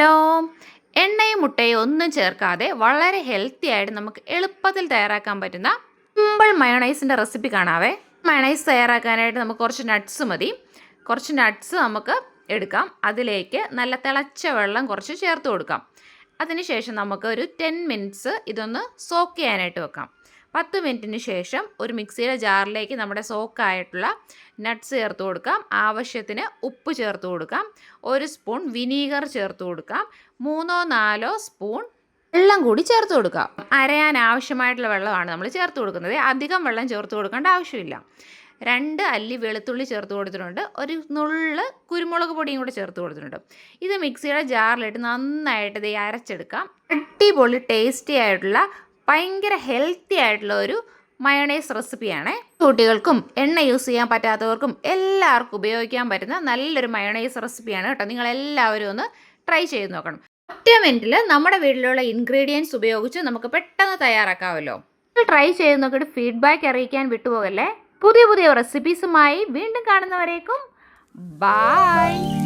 Hello എണ്ണയും മുട്ടയും ഒന്നും ചേർക്കാതെ വളരെ ഹെൽത്തി ആയിട്ട് നമുക്ക് എളുപ്പത്തിൽ തയ്യാറാക്കാൻ പറ്റുന്ന സിമ്പിൾ മയോണൈസിന്റെ റെസിപ്പി കാണാവേ. മയോണൈസ് തയ്യാറാക്കാനായിട്ട് നമുക്ക് കുറച്ച് നട്ട്സ് മതി. കുറച്ച് നട്ട്സ് നമുക്ക് എടുക്കാം. അതിലേക്ക് നല്ല തിളച്ച വെള്ളം കുറച്ച് ചേർത്ത് കൊടുക്കാം. അതിനുശേഷം നമുക്ക് ഒരു ടെൻ മിനിറ്റ്സ് ഇതൊന്ന് സോക്ക് ചെയ്യാനായിട്ട് വെക്കാം. പത്ത് മിനിറ്റിന് ശേഷം ഒരു മിക്സിയുടെ ജാറിലേക്ക് നമ്മുടെ സോക്കായിട്ടുള്ള നട്ട്സ് ചേർത്ത് കൊടുക്കാം. ആവശ്യത്തിന് ഉപ്പ് ചേർത്ത് കൊടുക്കാം. ഒരു സ്പൂൺ വിനീഗർ ചേർത്ത് കൊടുക്കാം. മൂന്നോ നാലോ സ്പൂൺ വെള്ളം കൂടി ചേർത്ത് കൊടുക്കാം. അരയാൻ ആവശ്യമായിട്ടുള്ള വെള്ളമാണ് നമ്മൾ ചേർത്ത് കൊടുക്കുന്നത്. അധികം വെള്ളം ചേർത്ത് കൊടുക്കേണ്ട ആവശ്യമില്ല. രണ്ട് അല്ലി വെളുത്തുള്ളി ചേർത്ത് കൊടുത്തിട്ടുണ്ട്. ഒരു നുള്ള് കുരുമുളക് പൊടിയും കൂടെ ചേർത്ത് കൊടുത്തിട്ടുണ്ട്. ഇത് മിക്സിയുടെ ജാറിലിട്ട് നന്നായിട്ട് ഇത് അരച്ചെടുക്കാം. അടിപൊളി ടേസ്റ്റി ആയിട്ടുള്ള ഭയങ്കര ഹെൽത്തി ആയിട്ടുള്ള ഒരു മയണൈസ് റെസിപ്പിയാണ് കുട്ടികൾക്കും എണ്ണ യൂസ് ചെയ്യാൻ പറ്റാത്തവർക്കും എല്ലാവർക്കും ഉപയോഗിക്കാൻ പറ്റുന്ന നല്ലൊരു മയണൈസ് റെസിപ്പിയാണ് കേട്ടോ. നിങ്ങൾ എല്ലാവരും ഒന്ന് ട്രൈ ചെയ്ത് നോക്കണം. ഒറ്റ മിനിറ്റിൽ നമ്മുടെ വീട്ടിലുള്ള ഇൻഗ്രീഡിയൻസ് ഉപയോഗിച്ച് നമുക്ക് പെട്ടെന്ന് തയ്യാറാക്കാമല്ലോ. ട്രൈ ചെയ്ത് നോക്കിയിട്ട് ഫീഡ്ബാക്ക് അറിയിക്കാൻ വിട്ടുപോകല്ലേ? പുതിയ പുതിയ റെസിപ്പീസുമായി വീണ്ടും കാണുന്നവരേക്കും. ബായ്